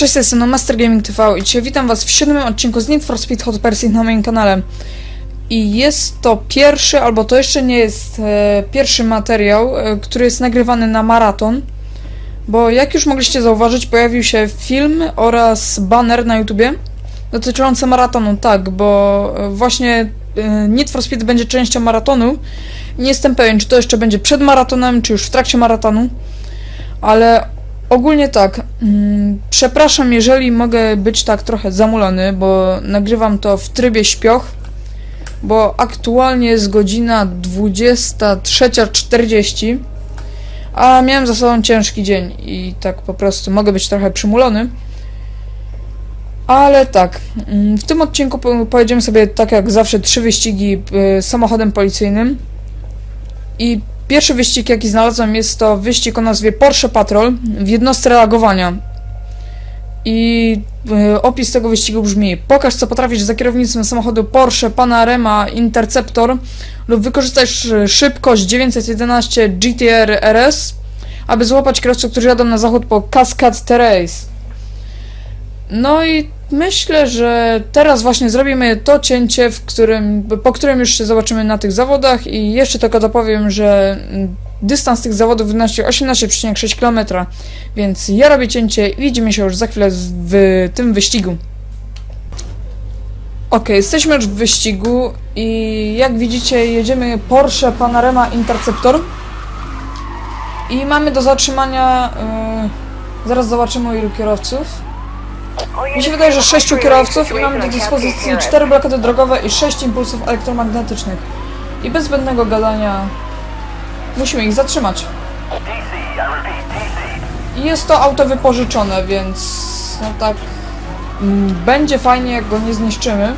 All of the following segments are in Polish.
Cześć, jestem Master Gaming TV i dzisiaj witam was w siódmym odcinku z Need for Speed Hot Pursuit na moim kanale. I jest to pierwszy, albo to jeszcze nie jest e, pierwszy materiał, e, który jest nagrywany na maraton. Bo jak już mogliście zauważyć, pojawił się film oraz banner na YouTubie dotyczący maratonu. Tak, bo e, właśnie e, Need for Speed będzie częścią maratonu. Nie jestem pewien, czy to jeszcze będzie przed maratonem, czy już w trakcie maratonu. Ale Ogólnie tak. mm, Przepraszam, jeżeli mogę być tak trochę zamulony, bo nagrywam to w trybie śpioch, bo aktualnie jest godzina 23.40, a miałem za sobą ciężki dzień i tak po prostu mogę być trochę przymulony. Ale tak, mm, w tym odcinku po- pojedziemy sobie tak jak zawsze trzy wyścigi y, samochodem policyjnym. I Pierwszy wyścig, jaki znalazłem, jest to wyścig o nazwie Porsche Patrol w jednostce reagowania. I e, opis tego wyścigu brzmi: Pokaż, co potrafisz za kierownictwem samochodu Porsche Panarema Interceptor lub wykorzystaj sz- szybkość 911 GTR RS, aby złapać kierowców, którzy jadą na zachód po Cascade Terrace. No i myślę, że teraz właśnie zrobimy to cięcie, w którym, po którym już się zobaczymy na tych zawodach i jeszcze tylko dopowiem, że dystans tych zawodów wynosi 18,6 km, więc ja robię cięcie i widzimy się już za chwilę w tym wyścigu. Ok, jesteśmy już w wyścigu i jak widzicie jedziemy Porsche Panarema Interceptor i mamy do zatrzymania, yy, zaraz zobaczymy ilu kierowców. Mi się wydaje, że sześciu kierowców i mamy do dyspozycji cztery blokady drogowe i sześć impulsów elektromagnetycznych. I bez zbędnego gadania musimy ich zatrzymać. I jest to auto wypożyczone, więc no tak mm, będzie fajnie jak go nie zniszczymy.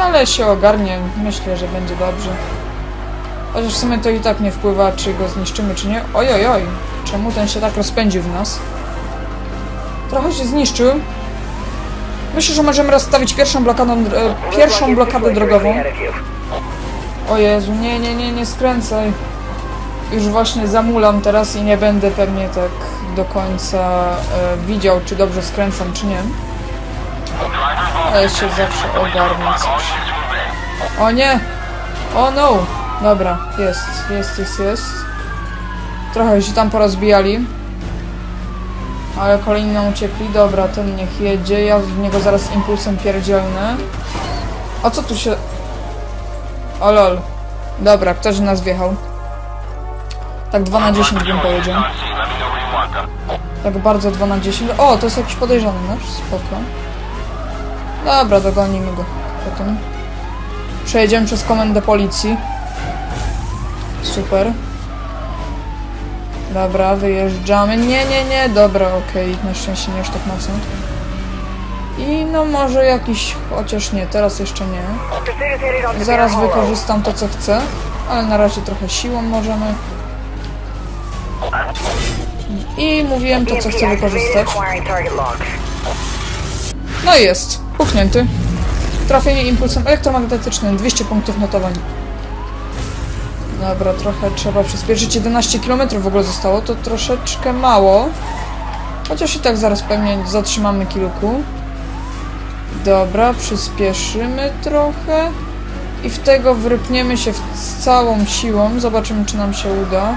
Ale się ogarnie, myślę, że będzie dobrze. Chociaż w sumie to i tak nie wpływa, czy go zniszczymy, czy nie. Oj, oj, oj, czemu ten się tak rozpędził w nas? Trochę się zniszczył. Myślę, że możemy rozstawić pierwszą blokadę, e, pierwszą blokadę drogową. O Jezu, nie, nie, nie, nie skręcaj. Już właśnie zamulam teraz i nie będę pewnie tak do końca e, widział, czy dobrze skręcam, czy nie. Ale się zawsze ogarnę coś. O nie! O no! Dobra, jest, jest, jest, jest. Trochę się tam porozbijali. Ale kolejni nam uciekli. Dobra, ten niech jedzie. Ja w niego zaraz impulsem pierdzielnę. A co tu się... O lol. Dobra, ktoś nas wjechał. Tak 2 na 10 bym powiedział. Tak bardzo 2 na 10. O, to jest jakiś podejrzany nasz. Spoko. Dobra, dogonimy go potem. Przejedziemy przez komendę policji. Super. Dobra, wyjeżdżamy. Nie, nie, nie, dobra, okej, na szczęście nie aż tak mocno. I no może jakiś, chociaż nie, teraz jeszcze nie. Zaraz wykorzystam to, co chcę, ale na razie trochę siłą możemy. I mówiłem to, co chcę wykorzystać. No i jest, puchnięty. Trafienie impulsem elektromagnetycznym, 200 punktów notowań. Dobra, trochę trzeba przyspieszyć. 11 km w ogóle zostało, to troszeczkę mało. Chociaż i tak zaraz pewnie zatrzymamy kilku. Dobra, przyspieszymy trochę. I w tego wrypniemy się z całą siłą. Zobaczymy, czy nam się uda.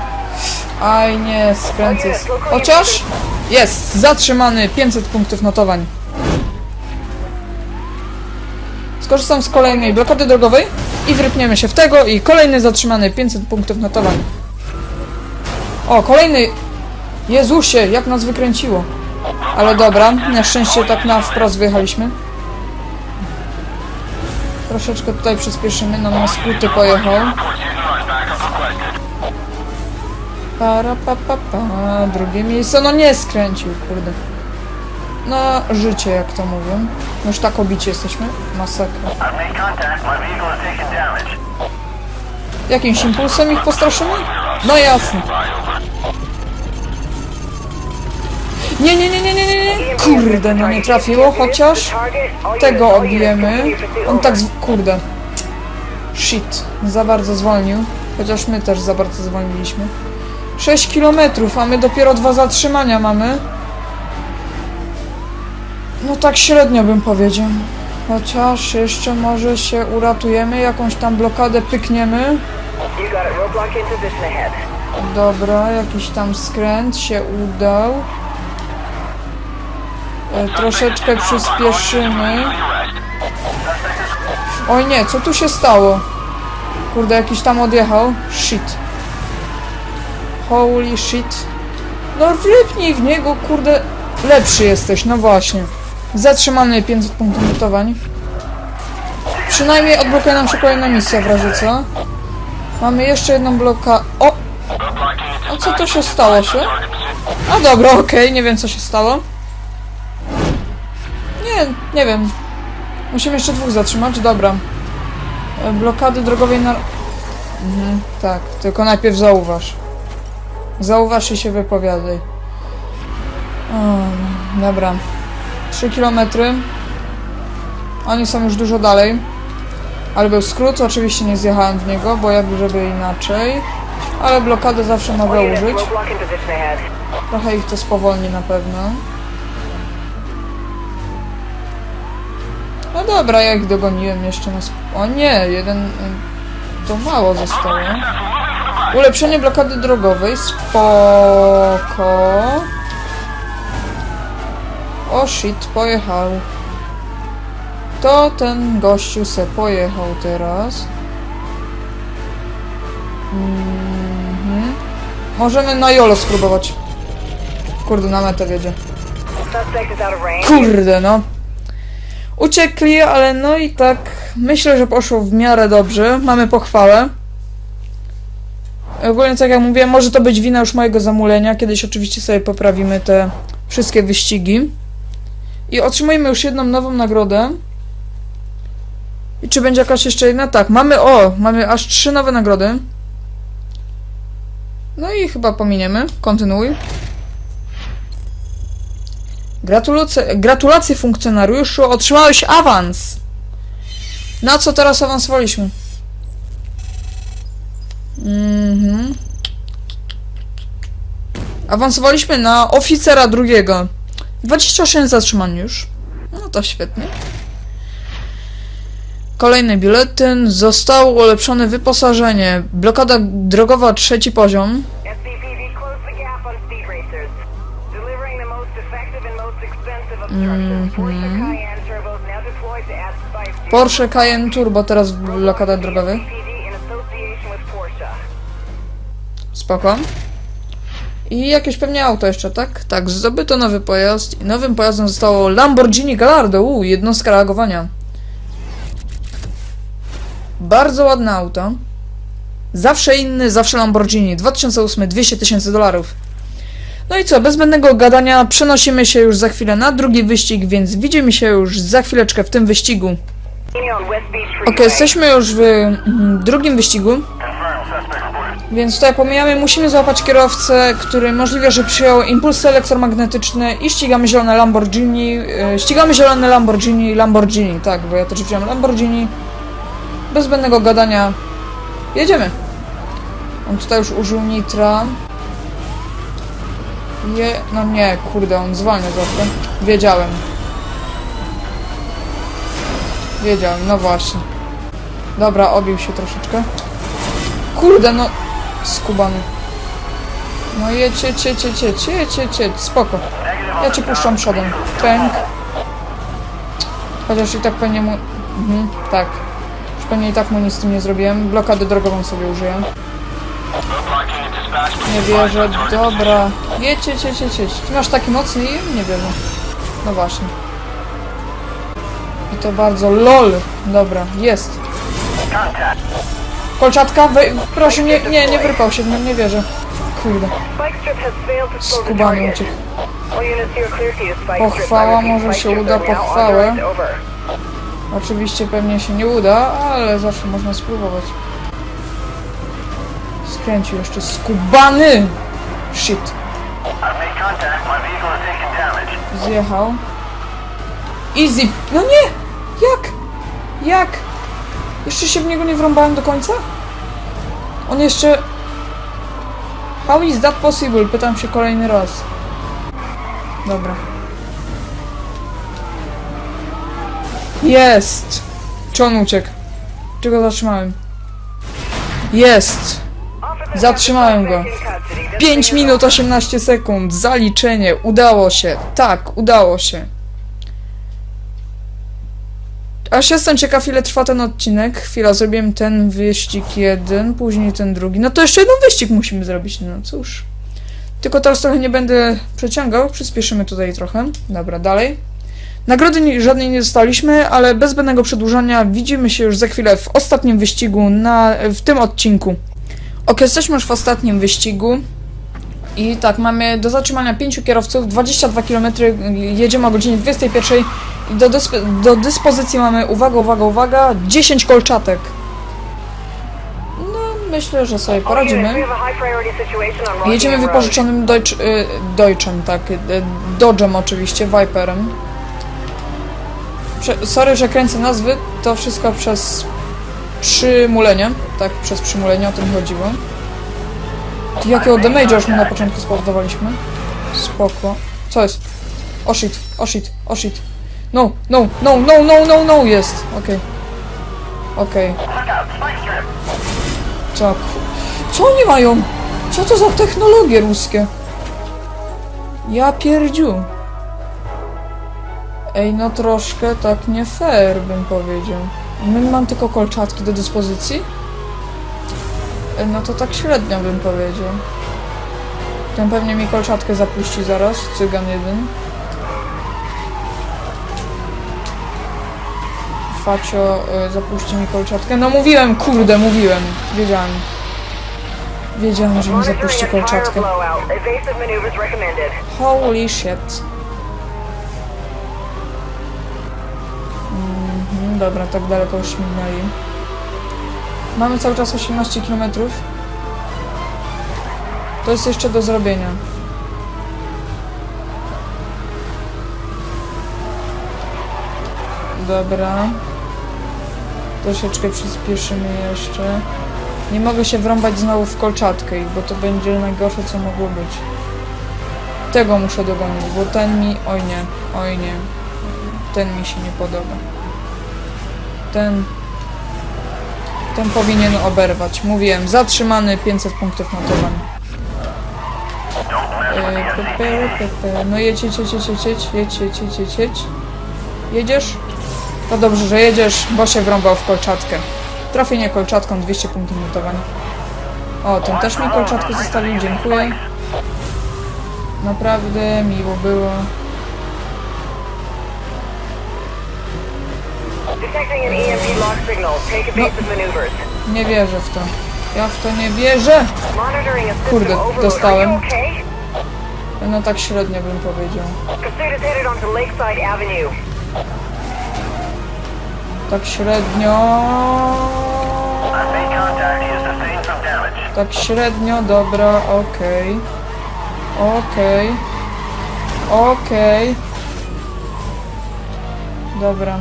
Aj, nie, skręcę. Chociaż jest, zatrzymany 500 punktów notowań. Skorzystam z kolejnej blokady drogowej i wrypniemy się w tego i kolejny zatrzymany 500 punktów notowań. O, kolejny! Jezusie, jak nas wykręciło. Ale dobra, na szczęście tak na wprost wyjechaliśmy. Troszeczkę tutaj przyspieszymy, nam na skróty pojechał. Para pa pa pa, drugie miejsce, no nie skręcił, kurde. No, życie, jak to mówią. Już tak obici jesteśmy. Masakra. Jakimś impulsem ich postraszymy? No jasne. Nie, nie, nie, nie, nie, nie, nie. Kurde, no nie trafiło, chociaż tego obijemy. On tak, z... kurde. Shit, za bardzo zwolnił. Chociaż my też za bardzo zwolniliśmy. 6 kilometrów, a my dopiero dwa zatrzymania mamy. No tak średnio bym powiedział. Chociaż jeszcze może się uratujemy, jakąś tam blokadę pykniemy. Dobra, jakiś tam skręt się udał. E, troszeczkę przyspieszymy. Oj nie, co tu się stało? Kurde, jakiś tam odjechał. Shit. Holy shit. No wrypnij w niego, kurde. Lepszy jesteś, no właśnie. Zatrzymany 500 punktów notowań. Przynajmniej odblokuje nam się kolejna misja w razie co. Mamy jeszcze jedną bloka... O! A co to się stało się? A dobra, okej, nie wiem co się stało. Nie, nie wiem. Musimy jeszcze dwóch zatrzymać, dobra. E, Blokady drogowej na... Mhm, tak, tylko najpierw zauważ. Zauważ i się wypowiadaj. O, dobra. 3 kilometry. Oni są już dużo dalej. Ale był skrót, oczywiście nie zjechałem w niego, bo jak żeby inaczej. Ale blokadę zawsze mogę użyć. Trochę ich to spowolni na pewno. No dobra, ja ich dogoniłem jeszcze na... O nie, jeden... y, To mało zostało. Ulepszenie blokady drogowej, spoko. O shit, pojechał. To ten gościu se pojechał teraz. Mhm. Możemy na Jolo spróbować. Kurde, na metę wiedzie. Kurde, no. Uciekli, ale no i tak myślę, że poszło w miarę dobrze. Mamy pochwałę. Ogólnie, tak jak mówiłem, może to być wina już mojego zamulenia. Kiedyś oczywiście sobie poprawimy te wszystkie wyścigi. I otrzymujemy już jedną nową nagrodę. I czy będzie jakaś jeszcze jedna? Tak, mamy, o, mamy aż trzy nowe nagrody. No i chyba pominiemy. Kontynuuj. Gratulacje, gratulacje funkcjonariuszu, otrzymałeś awans. Na co teraz awansowaliśmy? Mhm. Awansowaliśmy na oficera drugiego. 28 zatrzymań już. No to świetnie. Kolejny biuletyn. Zostało ulepszone wyposażenie. Blokada drogowa trzeci poziom. Mm -hmm. Porsche Cayenne Turbo teraz blokada drogowy. Spoko. I jakieś pewnie auto jeszcze, tak? Tak, zdobyto nowy pojazd i nowym pojazdem zostało Lamborghini Gallardo, u, jednostka reagowania. Bardzo ładne auto. Zawsze inny, zawsze Lamborghini. 2008, 200 tysięcy dolarów. No i co, bez zbędnego gadania przenosimy się już za chwilę na drugi wyścig, więc widzimy się już za chwileczkę w tym wyścigu. Ok, jesteśmy już w mm, drugim wyścigu. Więc tutaj pomijamy, musimy złapać kierowcę, który możliwe, że przyjął impulsy elektromagnetyczne i ścigamy zielone Lamborghini. e, ścigamy zielone Lamborghini, Lamborghini, tak, bo ja też wziąłem Lamborghini. Bez zbędnego gadania. Jedziemy. On tutaj już użył nitra. Je... No nie, kurde, on zwalnia zawsze. Wiedziałem. Wiedziałem, no właśnie. Dobra, obił się troszeczkę. Kurde, no... Skubany. No jedź, jedź, jedź, jedź, jedź, jedź, spoko. Ja cię puszczam przodem. Pęk. Chociaż i tak pewnie mu... Mhm, tak. Już pewnie i tak mu nic z tym nie zrobiłem. Blokadę drogową sobie użyję. Nie wierzę, dobra. Jedź, jedź, jedź, jedź. Ty masz taki mocny i nie wierzę. No właśnie. I to bardzo LOL. Dobra, jest. Kolczatka, wej... proszę mnie, nie, nie wyrypał się, nie, nie wierzę. Kurde. Skubany uciekł. Pochwała może się uda, pochwałę. Oczywiście pewnie się nie uda, ale zawsze można spróbować. Skręcił jeszcze skubany! Shit. Zjechał. Easy. No nie! Jak? Jak? Jeszcze się w niego nie wrąbałem do końca? On jeszcze... How is that possible? Pytam się kolejny raz. Dobra. Jest! Czy on uciekł? Czy go zatrzymałem? Jest! Zatrzymałem go. the suspect in custody. This 5 thing is minut 18 sekund. Zaliczenie. Udało się. Tak, udało się. Aż jestem ciekaw, ile trwa ten odcinek. Chwila, zrobiłem ten wyścig jeden, później ten drugi. No to jeszcze jeden wyścig musimy zrobić. No cóż. Tylko teraz trochę nie będę przeciągał. Przyspieszymy tutaj trochę. Dobra, dalej. Nagrody żadnej nie dostaliśmy, ale bez zbędnego przedłużania widzimy się już za chwilę w ostatnim wyścigu na, w tym odcinku. Ok, jesteśmy już w ostatnim wyścigu. I tak, mamy do zatrzymania 5 kierowców, 22 km, jedziemy o godzinie 21 i do, do dyspozycji mamy, uwaga, uwaga, uwaga, 10 kolczatek. No, myślę, że sobie poradzimy. Jedziemy wypożyczonym Deutsch, y, Deutschem, tak, y, Dodge'em oczywiście, Viperem. Prze sorry, że kręcę nazwy, to wszystko przez przymulenie, tak, przez przymulenie, o tym chodziło. Jakiego damage'a już mu na początku spowodowaliśmy? Spoko. Co jest? O shit, o shit, o shit. No, no, no, no, no, no, no, jest. Okej. Okej. Strip. Co? ku- Co oni mają? Co to za technologie ruskie? Ja pierdziu. Ej, no troszkę tak nie fair, bym powiedział. My mam tylko kolczatki do dyspozycji? Ej, no to tak średnio bym powiedział. Ten pewnie mi kolczatkę zapuści zaraz, cygan jeden. Facio y, zapuści mi kolczatkę. No mówiłem, kurde, mówiłem. Wiedziałem. Wiedziałem, że mi zapuści kolczatkę. Holy shit. Mhm, dobra, tak daleko już minęli. Mamy cały czas 18 km. To jest jeszcze do zrobienia. Dobra. Troszeczkę przyspieszymy jeszcze. Nie mogę się wrąbać znowu w kolczatkę, bo to będzie najgorsze, co mogło być. Tego muszę dogonić, bo ten mi... Oj nie, oj nie. Ten mi się nie podoba. Ten... Ten powinien oberwać. Mówiłem, zatrzymany 500 punktów notowania. E. No jedź, jedź, jedź, jedź, jedź, jedź, jedź, jedź, jedź. Jedziesz? To dobrze, że jedziesz, bo się wrąbał w kolczatkę. Trafienie kolczatką, 200 punktów notowania. O, ten też mi kolczatkę zostawił, dziękuję. Naprawdę miło było. Evasive maneuvers. Nie wierzę w to. Ja w to nie wierzę! Kurde, dostałem. No tak średnio bym powiedział. Some damage. Tak średnio, dobra, okej. Okej. Okej. Dobra.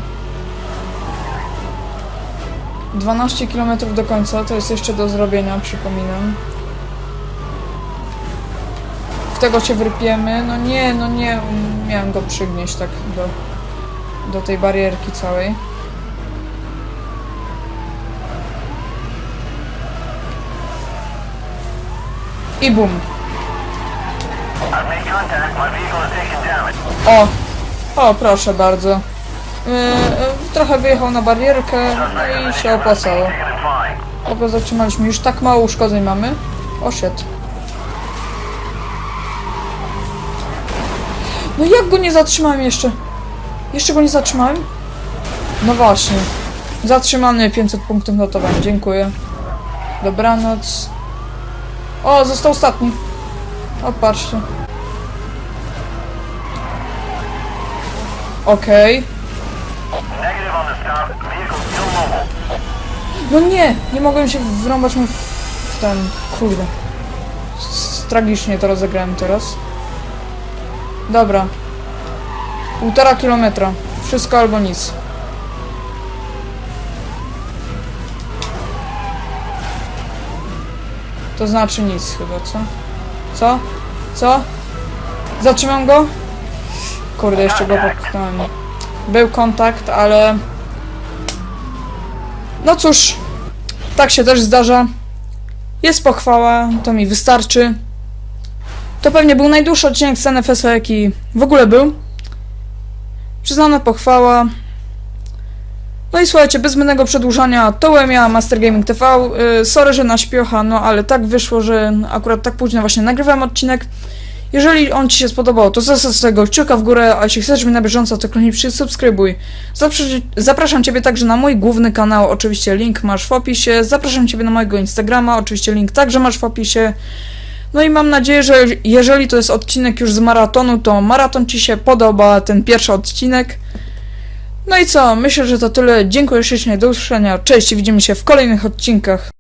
12 km do końca, to jest jeszcze do zrobienia, przypominam. W tego się wrypiemy. No nie, no nie, miałem go przygnieść tak do, do tej barierki całej. Taken damage. O! O, proszę bardzo. Yy, trochę wyjechał na barierkę no i się opłacało. Taken and fine. O, go zatrzymaliśmy. Już tak mało uszkodzeń mamy. O, shit. No jak go nie zatrzymałem jeszcze? Jeszcze go nie zatrzymałem? No właśnie. Zatrzymany 500 punktów notowania. Dziękuję. Dobranoc. O, został ostatni. O, patrzcie. Okej. No nie! Nie mogłem się wrąbać mu w w ten... Kurde. S- Tragicznie to rozegrałem teraz. Dobra. Półtora kilometra. Wszystko albo nic. To znaczy nic chyba, co? Co? Co? Zatrzymam go? Kurde, jeszcze go popchnąłem. Był kontakt, ale No cóż, tak się też zdarza. Jest pochwała, to mi wystarczy. To pewnie był najdłuższy odcinek z NFS-a, jaki w ogóle był. Przyznana pochwała. No i słuchajcie, bez zbędnego przedłużania, to ja, Master Gaming TV. Yy, sorry, że na śpiocha, no ale tak wyszło, że akurat tak późno właśnie nagrywałem odcinek. Jeżeli on Ci się spodobał, to zostaw tego kciuka w górę, a jeśli chcesz mnie na bieżąco, to przycisk subskrybuj. Zapraszam Ciebie także na mój główny kanał, oczywiście link masz w opisie. Zapraszam Ciebie na mojego Instagrama, oczywiście link także masz w opisie. No i mam nadzieję, że jeżeli to jest odcinek już z maratonu, to maraton Ci się podoba, ten pierwszy odcinek. No i co, myślę, że to tyle. Dziękuję ślicznie, do usłyszenia. Cześć, widzimy się w kolejnych odcinkach.